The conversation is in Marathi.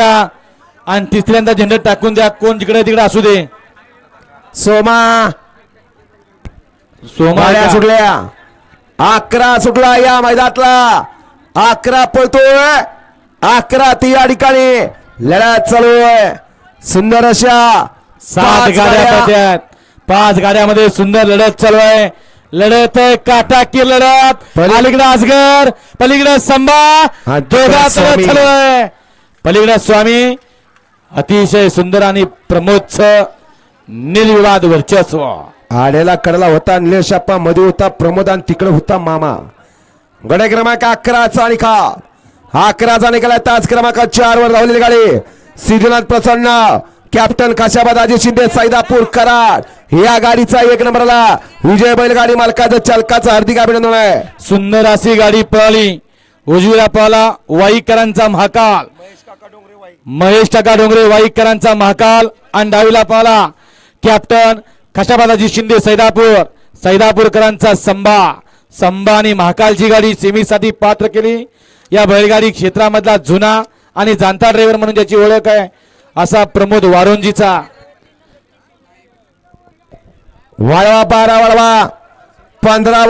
का? आणि तिसऱ्यांदा झेंडा टाकून द्या. कोण जिकडे तिकडे असू दे. सोमा. सोमा गाड्या? सुटल्या. अकरा सुटला या मैदानातला. अकरा पळतोय. अकरा ती या ठिकाणी. लढत चालू आहे. सुंदर अशा सात पाच गाड्या गाड्या. पळत्यात पाच गाड्यामध्ये सुंदर लढत चालू आहे. लढत आहे काटाकीर लढत. पली- अलीकडे अजगर पलीकडे संभा. दोघात स्वामी. लढत चालू आहे. पलीकडे स्वामी अतिशय सुंदर आणि प्रमोदच निर्विवाद वर्चस्व. आडेला कडला होता निलेश अप्पा मध्ये होता प्रमोद आणि तिकडे होता मामा. गडे क्रमांक अकराचा हा अकराचा निकाल आहे तास क्रमांक चार वर धावलेली गाडी. सिद्धनाथ प्रसन्न कॅप्टन काशाबाद अजय शिंदे सैदापूर कराड. या गाडीचा एक नंबरला विजय बैलगाडी मालकाचं चालकाचं हार्दिक अभिनंदन आहे. सुंदर अशी गाडी पळाली. उजवीला पळाला वाईकरांचा महाकाल. महेश टाका डोंगरे वाईकरांचा महाकाल आणि डावीला पाला. कॅप्टन खशाबादाजी शिंदे सैदापूर. सैदापूरकरांचा संभा. संभा आणि महाकालची गाडी सेमीसाठी पात्र केली. या बैलगाडी क्षेत्रामधला जुना आणि जाणता ड्रायव्हर म्हणून ज्याची ओळख आहे असा प्रमोद वारोंजीचा. वाळवा बारा वाळवा. पंधरा